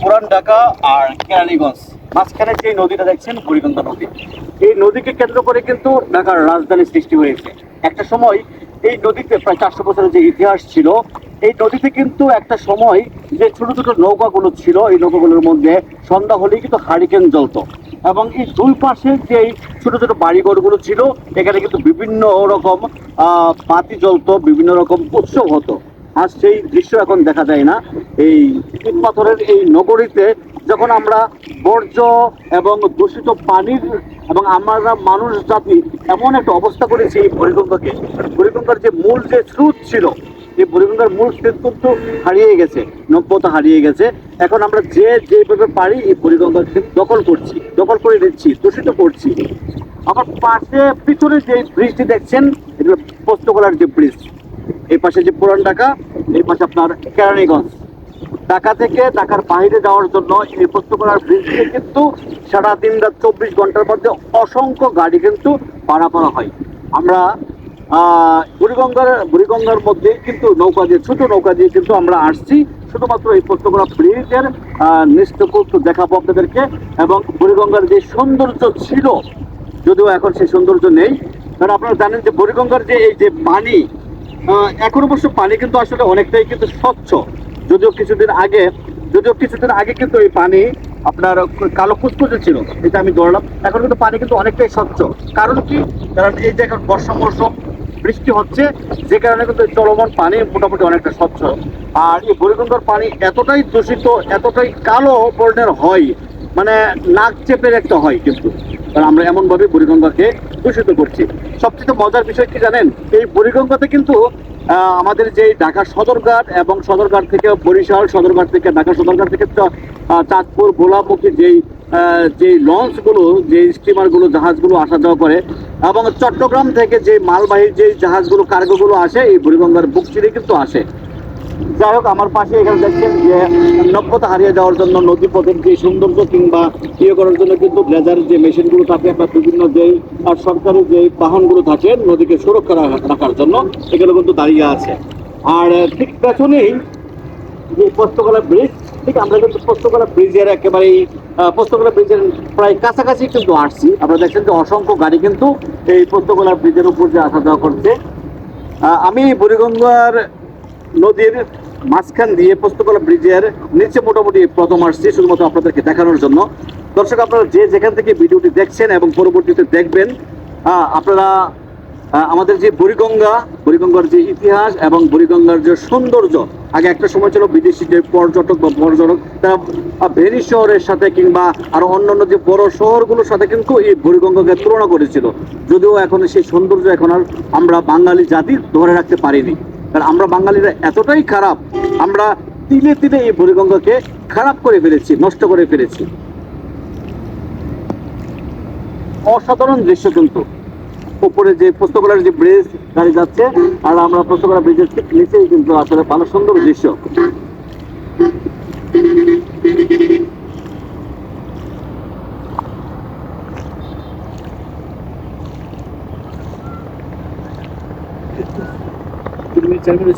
পুরান ঢাকা আর কেরানীগঞ্জ। মাঝখানে যে নদীটা দেখছেন, বুড়িগঙ্গা নদী। এই নদীকে কেন্দ্র করে কিন্তু ঢাকার রাজধানী সৃষ্টি হয়েছে। একটা সময় এই নদীতে প্রায় চারশো বছরের যে ইতিহাস ছিল, এই নদীতে কিন্তু একটা সময় যে ছোট ছোট নৌকাগুলো ছিল, এই নৌকাগুলোর মধ্যে সন্ধ্যা হলেই কিন্তু হারিকেন জ্বলতো। এবং এই দুই পাশে যে ছোট ছোট বাড়িঘরগুলো ছিল, এখানে কিন্তু বিভিন্ন রকম বাতি জ্বলতো, বিভিন্ন রকম উৎসব হতো। আর সেই দৃশ্য এখন দেখা যায় না। এই ইট পাথরের এই নগরীতে যখন আমরা বর্জ্য এবং দূষিত পানির এবং আমরা মানুষ, জাতি এমন একটা অবস্থা করেছি এই বুড়িগঙ্গাকে বুড়িগঙ্গার যে মূল যে স্রোত ছিল, এই বুড়িগঙ্গার মূল স্রোত কিন্তু হারিয়ে গেছে, নব্যতা হারিয়ে গেছে। এখন আমরা যে যেভাবে পারি এই বুড়িগঙ্গাকে দখল করছি, দখল করে নিচ্ছি, দূষিত করছি। আমার পাশে পিছনে যে ব্রিজটি দেখছেন এগুলো পোস্তকলার যে ব্রিজ। এই পাশে যে পুরান ঢাকা, এই পাশে আপনার কেরানীগঞ্জ। ঢাকা থেকে ঢাকার বাইরে যাওয়ার জন্য এই পোস্তকলার ব্রিজ কিন্তু সারা দিন রাত চব্বিশ ঘণ্টার মধ্যে অসংখ্য গাড়ি কিন্তু পারাপার হয়। আমরা বুড়িগঙ্গার বুড়িগঙ্গার মধ্যে কিন্তু নৌকা দিয়ে, ছোট নৌকা দিয়ে কিন্তু আমরা আসছি। শুধুমাত্র এই পোস্তকলা ব্রিজের নিষ্ঠকূট দেখাবো আপনাদেরকে। এবং বুড়িগঙ্গার যে সৌন্দর্য ছিল, যদিও এখন সেই সৌন্দর্য নেই, কারণ আপনারা জানেন যে বুড়িগঙ্গার যে এই যে পানি এখন অবশ্য পানি কিন্তু আসলে অনেকটাই কিন্তু স্বচ্ছ। যদিও কিছুদিন আগে, যদিও কিছুদিন আগে কিন্তু এই পানি আপনার কালো কুচকুচে ছিল, এটা আমি ধরলাম। এখন কিন্তু পানি কিন্তু অনেকটাই স্বচ্ছ। কারণ কি? কারণ এই যে এখন বর্ষা মৌসুম বৃষ্টি হচ্ছে, যে কারণে কিন্তু চলমান পানি মোটামুটি অনেকটা স্বচ্ছ। আর এই বুড়িগঙ্গার পানি এতটাই দূষিত, এতটাই কালো বর্ণের হয় মানে নাক চেপে একটা হয় কিন্তু। কারণ আমরা এমন ভাবে বুড়িগঙ্গাকে দূষিত করছি। সবচেয়ে মজার বিষয় কি জানেন? এই বুড়িগঙ্গাতে কিন্তু আমাদের যে ঢাকা সদরঘাট এবং সদরঘাট থেকে বরিশাল, সদরঘাট থেকে ঢাকা সদরঘাট থেকে চাঁদপুর গোলামুখী যেই যে লঞ্চগুলো যে স্টিমারগুলো জাহাজগুলো আসা যাওয়া করে, এবং চট্টগ্রাম থেকে যে মালবাহী যে জাহাজগুলো কার্গোগুলো আসে, এই বুড়িগঙ্গার বুক চিরে কিন্তু আসে। যাই হোক, আমার পাশে এখানে দেখছেন যে নব্যতা হারিয়ে যাওয়ার জন্য নদী পথের যে সৌন্দর্য কিংবা ইয়ে করার জন্য কিন্তু গ্লেজার যে মেশিনগুলো থাকে বা বিভিন্ন যেই, আর সরকারি যে বাহনগুলো থাকে, নদীকে সুরক্ষা রাখা- রাখার জন্য এগুলো কিন্তু দাঁড়িয়ে আছে। আর ঠিক পেছনেই যে পোস্তকলা ব্রিজ, ঠিক আমরা কিন্তু পোস্তকলা ব্রিজের একেবারেই পোস্তকলা ব্রিজের প্রায় কাছাকাছি কিন্তু আসছি। আপনারা দেখছেন যে অসংখ্য গাড়ি কিন্তু এই পোস্তকলা ব্রিজের উপর যে আসা যাওয়া করছে আমি বুড়িগঙ্গার নদীর মাঝখান দিয়ে পোস্তকলা ব্রিজের নিচে মোটামুটি প্রথম আসছি, শুধুমাত্র আপনাদেরকে দেখানোর জন্য। দর্শক, আপনারা যে যেখান থেকে ভিডিওটি দেখছেন এবং পরবর্তীতে দেখবেন আপনারা আমাদের যে বুড়িগঙ্গা, বুড়িগঙ্গার যে ইতিহাস এবং বুড়িগঙ্গার যে সৌন্দর্য, আগে একটা সময় ছিল বিদেশি যে পর্যটক বা পর্যটক, তারা ভেনিস শহরের সাথে কিংবা আরও অন্যান্য যে বড় শহরগুলোর সাথে কিন্তু এই বুড়িগঙ্গাকে তুলনা করেছিল। যদিও এখন সেই সৌন্দর্য এখন আর আমরা বাঙালি জাতি ধরে রাখতে পারিনি। কারণ আমরা বাঙালিরা এতটাই খারাপ, আমরা তিলে তিলে এই বুড়িগঙ্গাকে খারাপ করে ফেলেছি, নষ্ট করে ফেলেছি। অসাধারণ দৃশ্য কিন্তু উপরে যে পুস্তকলার যে ব্রিজ গাড়ি যাচ্ছে, আর আমরা পুস্তকলা ব্রিজের নিচেই কিন্তু আসলে ভালো সুন্দর দৃশ্য। generous.